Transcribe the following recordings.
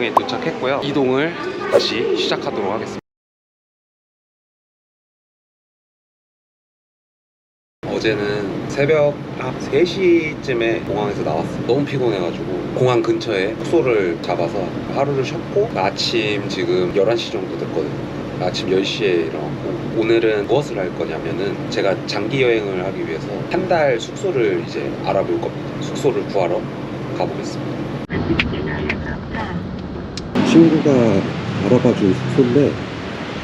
공항에 도착했고요. 이동을 다시 시작하도록 하겠습니다. 어제는 새벽 한 3시쯤에 공항에서 나왔어. 너무 피곤해가지고 공항 근처에 숙소를 잡아서 하루를 쉬었고 아침 지금 11시 정도 됐거든요. 아침 10시에 일어났고 오늘은 무엇을 할 거냐면은 제가 장기 여행을 하기 위해서 한 달 숙소를 이제 알아볼 겁니다. 숙소를 구하러 가보겠습니다. 친구가 알아봐준 숙소인데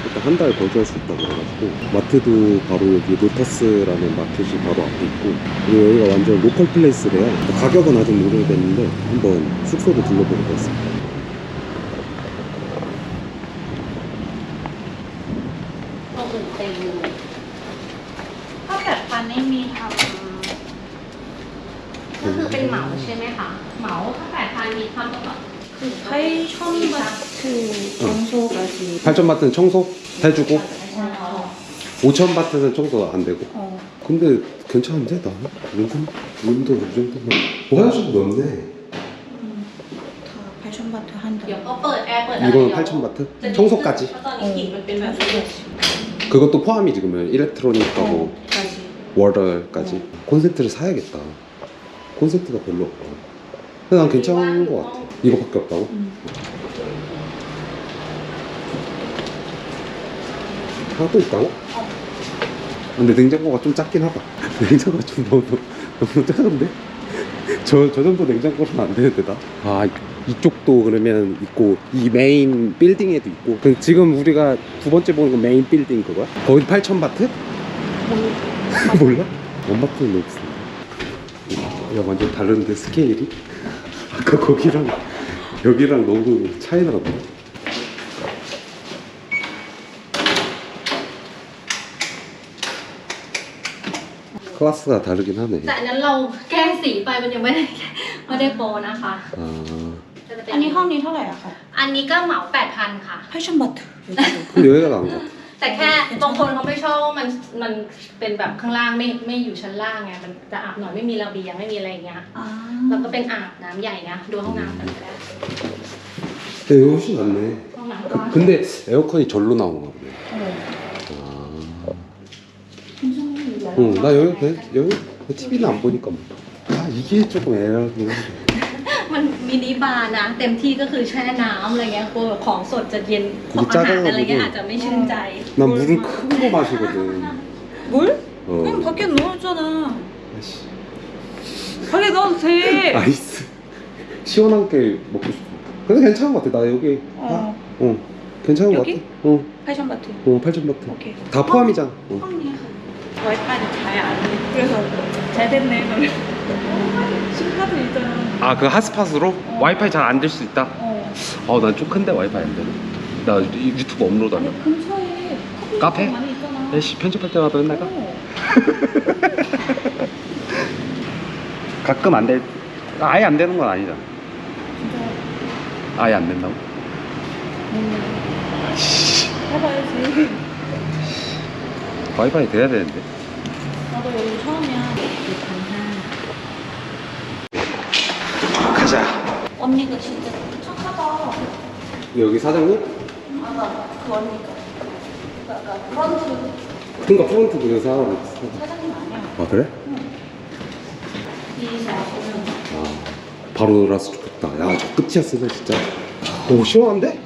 일단 한 달 거주할 수 있다고 해가지고 마트도 바로 여기 로터스라는 마켓이 바로 앞에 있고 그리고 여기가 완전 로컬 플레이스래요. 가격은 아직 모르겠는데 한번 숙소도 둘러보고 있습니다. 그คือเป็นเหมาใช่ไหมคะเหมาถ้าแปดพันมีทำตลอด 8,000바트 청소까지. 8,000바트는 청소 해주고 5,000바트는 청소가 안 되고. 어. 근데 괜찮은데 나? 룸도 룸도 이 정도면. 뭐 화장실도 넓네. 8천 바트 한다. เดี๋ยวก็เปิดแอร์เปิดอะไร 이거는 8천 จะ 바트? ดีขึ้น 청소까지. เพราะตอนนี้กลิ่นมันเป็นแบบนี้ 그것도 포함이지 그러면 일렉트로닉하고 까지 월럴까지. 콘센트를 사야겠다. 콘센트가 별로 없고. 근데 난 괜찮은 것 같아. 이거밖에 없다고? 음. 하나 또 있다고? 근데 냉장고가 좀 작긴 하다 냉장고가 좀 너무 너무 작은데? 저, 저 정도 냉장고는 안 되는데 나? 아 이쪽도 그러면 있고 이 메인 빌딩에도 있고 그럼 지금 우리가 두 번째 보는 건 메인 빌딩 그거야? 거기 8,000바트? 몰라? 원바트는 너무 비싸 야 완전 다른데 스케일이? 아까 거기랑 여기랑 너무 차이가 나네 클래스가 다르긴 하네 แต่อันนั้นเราแก้สีไปมันยังไม่ได้ไม่ได้โปรนะคะ 아 อันนี้ห้องนี้เท่าไหร่อะคะ อันนี้ก็เหมาแปดพันค่ะ 8,000바트 여기도 근데 여기가 나은 것 같아 แต่แค่บางคนเขาไม่ชอบว่ามันมันเป็นแบบข้างล่างไม่ไม่อยู่ชั้นล่างไงมันจะอาบหน่อยไม่มีระเบียงไม่มีอะไรอย่างเงี้ย 아 แล้วก็เป็นอาบน้ำใหญ่นะดูห้องน้ำกันก็ได้ 근데 여기 훨씬 낫네 ห้องน้ำก็ 근데 에어컨이 절로 나오나 보네 어. 아 굉장히 응, 나 여기 그냥 여기 TV는 안 보니까 뭐. 아 이게 조금 애매하긴 한데 มันมินิบาร์นะ เต็มที่ก็คือแช่น้ำอะไรเงี้ยกลัวของสดจะเย็นพวกอาหารอะไรเงี้ยอาจจะไม่ชื่นใจ 난 물을 큰 거 마시거든 물? 어 그냥 밖에 넣어줬잖아 아이씨. 밖에 넣어도 돼 아이스 시원한 게 먹고 싶어 근데 괜찮은 것 같아 나 여기 어. 어 괜찮은 것 여기? 같아 어, 8,000바트 어 8,000바트 오케이 다 포함이잖아 어. 형님 와이파이는 잘안 돼. 그래서 잘 됐네. 너는. 심카드 있잖아. 아 그 핫스팟으로 와이파이 잘 안 될 수 있다 어. 어난 좀 큰데 와이파이 안 되네 나 유- 유튜브 업로드하면 근처에 커피 카페? 숍 많이 있잖아. 애씨 편집할 때마다 맨날 가 어. 가끔 안 될, 아예 안 되는 건 아니잖아. 진짜 아예 안 된다고? 음, 해봐야지. 와이파이 돼야 되는데. 나도 여기 처음이야. 가자. 언니가 진짜 착하다. 여기 사장님? 아나 그 언니가. 그러니까 프런트 그니까 프론트 그 사람. 사장님 아니야. 아, 그래? 이 나오면 아, 바로라서 좋겠다. 야, 저 끝이었어, 진짜. 오, 시원한데?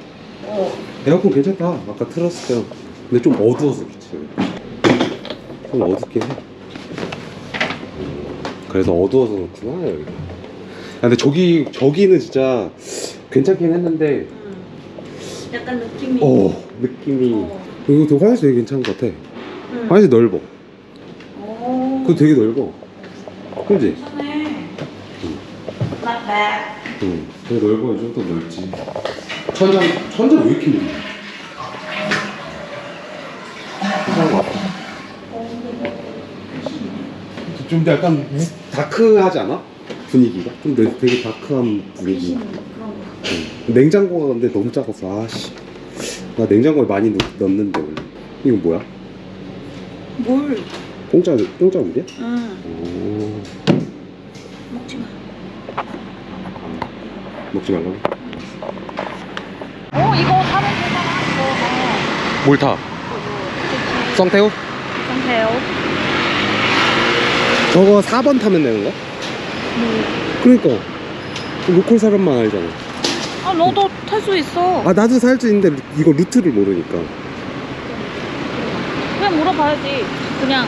어. 에어컨 괜찮다. 아까 틀었을 때랑. 근데 좀 어두워서 그렇지. 좀 어둡긴 해. 그래서 어두워서 그렇구나, 여기. 야, 근데 저기, 저기는 진짜 괜찮긴 했는데, 음. 약간 느낌이. 어, 느낌이. 어. 이거 되게 화장실 되게 괜찮은 것 같아. 응. 화장실 넓어. 오. 그거 되게 넓어. 그지? Not bad. 응. 되게 넓어. 이 정도 넓지. 천장, 천장 왜 이렇게 넓어? 괜찮은 것 같아. 좀 약간 우- 다크하지 않아? 분위기가 좀 되- 되게 다크한 분위기. 네. 냉장고가 근데 너무 작아서 아씨. 나 냉장고에 많이 넣, 넣는데 원래. 이거 뭐야? 뭘? 공짜 공짜 물이야? 응. 오. 먹지 마. 먹지 말라고. 어, 이거 사는 거 몰타 썬태우? 썬태우 저거 4번 타면 되는 거야? 그러니까 로컬 사람만 알잖아 아 너도 탈 수 있어. 아 나도 살 수 있는데 이거 루트를 모르니까 그냥 물어봐야지. 그냥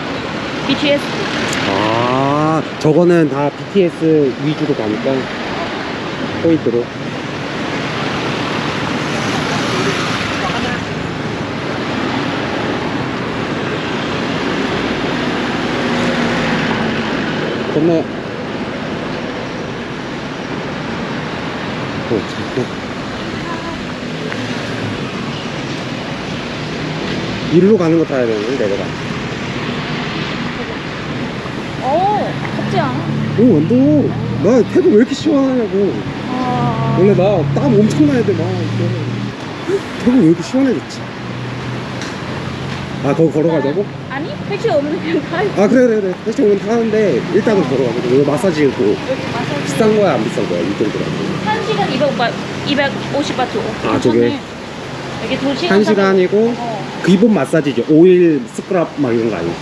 BTS. 아 저거는 다 BTS 위주로 가니까 포인트로 건너 일로 가는 거 타야 되는데 내려가 어, 덥지 않아? 오 완도 나 태국 왜 이렇게 시원하냐고 아, 원래 나 땀 엄청 나야 돼막 태국 왜 이렇게 시원해졌지 아 거기 걸어가자고? 아니 택시 없는 그냥 가. 아 그래 그래 그래 택시 오면 타는데 일단은 걸어가자 이거 마사지 있고 여기 마사지. 비싼 거야 안 비싼 거야 이 정도라고 한 시간 200바, 250바트. 아, 저게? 여기 두 시간. 한 시간이고 어, 기본 마사지죠 오일 스크럽 막 이런 거 아니지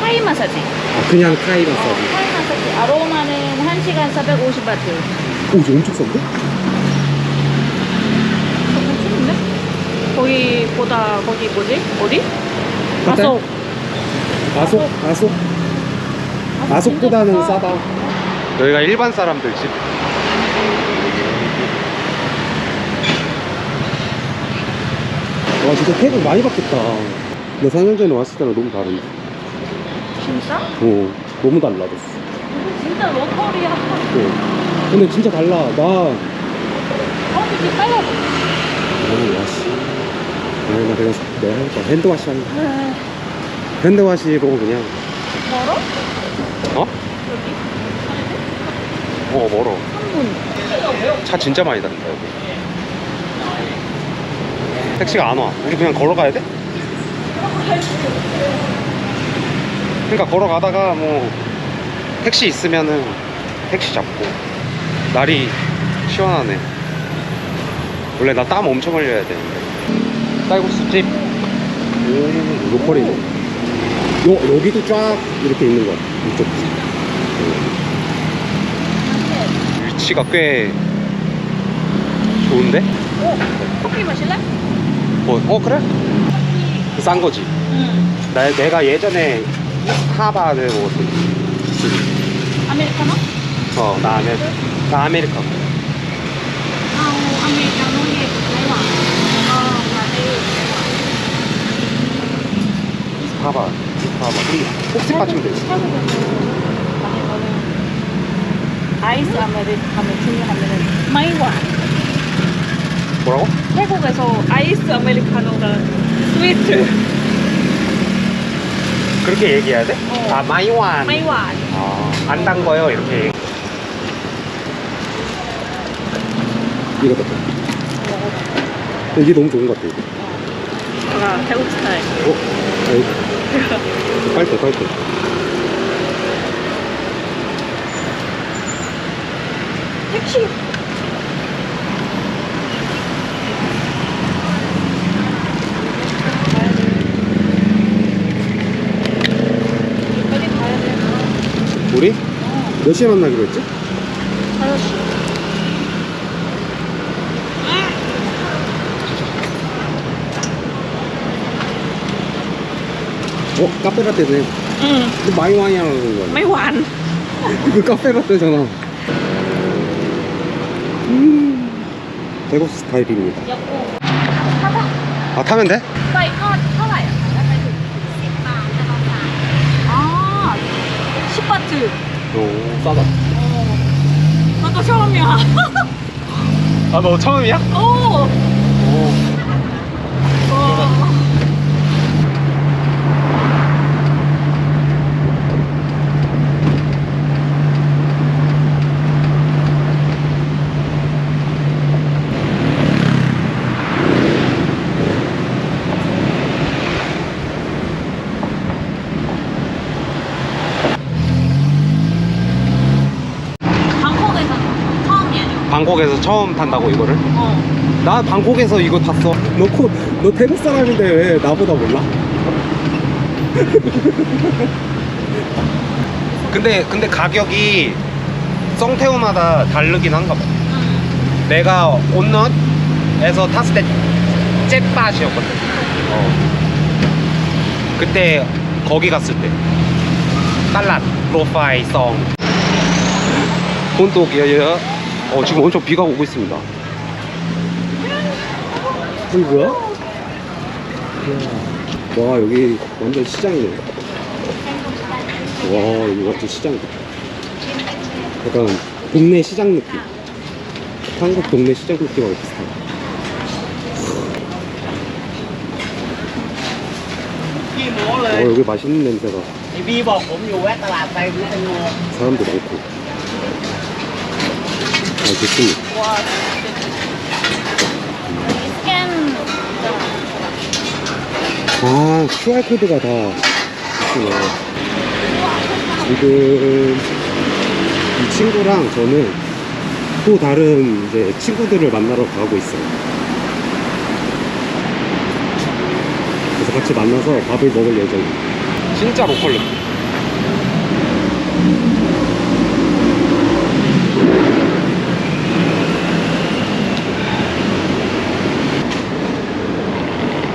타이 마사지. 아 그냥 타이 어, 마사지 타이 마사지. 아로마는 한 시간 450바트. 오 이거 엄청 싼데? 추운데? 거기보다 거기 뭐지? 어디? 어때? 아속. 아속 아속 아속보다는. 싸다 여기가 일반 사람들 집 와 진짜 태국 많이 바뀌었다 나 4년 전에 왔을 때랑 너무 다른데 진짜? 어 너무 달라졌어 진짜 로컬이야. 어. 근데 진짜 달라 나 어, 그치, 빨라. 아니 와씨 나 내가 내가 하니까 핸드와시 하는 아, 핸드와시로 그냥 멀어? 어? 여기? 어 멀어 3분. 차 진짜 많이 다닌다 여기 택시가 안 와. 우리 그냥 걸어가야 돼? 그러니까 걸어가다가 뭐 택시 있으면은 택시 잡고. 날이 시원하네. 원래 나 땀 엄청 흘려야 되는데. 쌀국수집 오 로컬이네. 요, 여기도 쫙 이렇게 있는 거야 이쪽. 위치가 꽤 좋은데? 어, 커피 마실래? 어, 어 그래? 싼 거지. 응. 나, 내가 예전에 하바를 먹었거든. 아메리카노? 어, 나 아메, 나 아메리카노. 하바. 근데 혹시 빠지면. 태국에서는 아이스 아메리카노 중요하면은 마이와. 뭐라고? 태국에서 아이스 아메리카노가 스위트. 그렇게 얘기해야 돼? 어. 아, 마이완. 마이와. 아, 안단 거요, 이렇게. 이거 다 이게 너무 좋은 것 같아, 이거. 아, 태국 스타일. 어? 아이. 빨대, 빨대. 택시. 빨리 가야 돼. 우리? 몇 시에 만나기로 했지? 다섯 시. 어? 카페라떼네. 응. 근데 마이완이라는 거야. ไม่หวาน 그 카페라떼잖아. 음. 태국 스타일입니다. ยกโอ่ง 아, 타면 돼? ไก่ทอด 10바트 오 싸다 어. 아, 나도 처음이야 아 너 처음이야? 오 방콕에서 처음 탄다고, 이거를? 어 나 방콕에서 이거 탔어. 너, 코, 너 태국 사람인데 왜 나보다 몰라? 근데 근데 가격이 성태우마다 다르긴 한가 봐. 내가 온넛에서 탔을 때 jet밭이었거든. 어. 그때 거기 갔을 때 딸랏 프로파일 성. 혼독 여여. 어, 지금 엄청 비가 오고 있습니다. 이거 뭐야? 와, 여기 완전 시장이네요. 와, 이거 완전 시장이다. 약간 동네 시장 느낌. 한국 동네 시장 느낌하고 비슷하다. 어, 여기 맛있는 냄새가. 사람도 많고. 아 좋습니다. 와 스캔 아 QR 코드가 다 있구나. 지금 이 친구랑 저는 또 다른 이제 친구들을 만나러 가고 있어요. 그래서 같이 만나서 밥을 먹을 예정입니다. 진짜 로컬 느낌.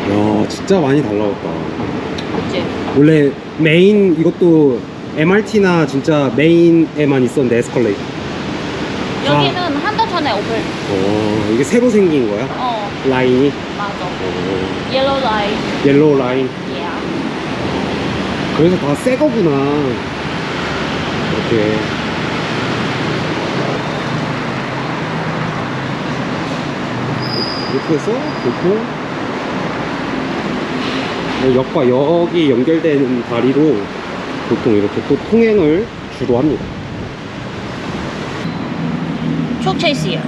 야, 진짜 많이 달라졌다. 그치? 원래 메인 이것도 MRT나 진짜 메인에만 있었는데 에스컬레이터. 여기는 한 달 전에 오픈 어, 이게 새로 생긴 거야? 어 라인이? 맞아 어, 옐로우 라인 옐로우 라인. 예 그래서 다 새 거구나. 이렇게. 이렇게 해서 네, 역과 역이 연결되는 다리로 보통 이렇게 또 통행을 주로 합니다. 촉차이시야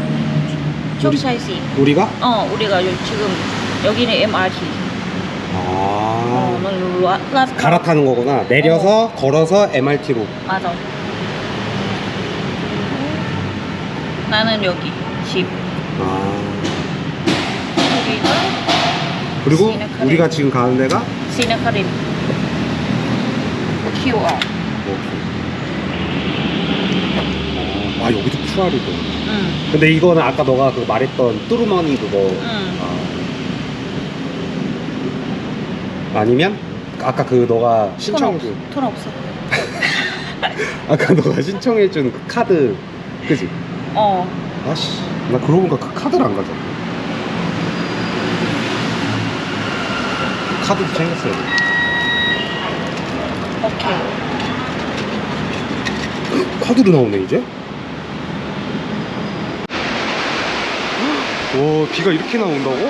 촉차이시 우리가? 어 우리가 요- 지금 여기는 MRT 아. 라- 라- 갈아타는 거구나. 내려서 걸어서 MRT로. 맞아 나는 여기 집 아. 그리고 시내카레. 우리가 지금 가는 데가 시네카림 QR 아 여기도 QR이고. 응 근데 이거는 아까 너가 그 말했던 뚜루머니 그거. 응. 아. 아니면 아까 그 너가 돈 신청해준 없어 돈 없어 아까 너가 신청해준 그 카드 그지? 어 아씨 나 그러고 보니까 그 카드를 안 가져. 카드도 챙겼어야 돼. 오케이 카드로 나오네 이제? 와 비가 이렇게 나온다고?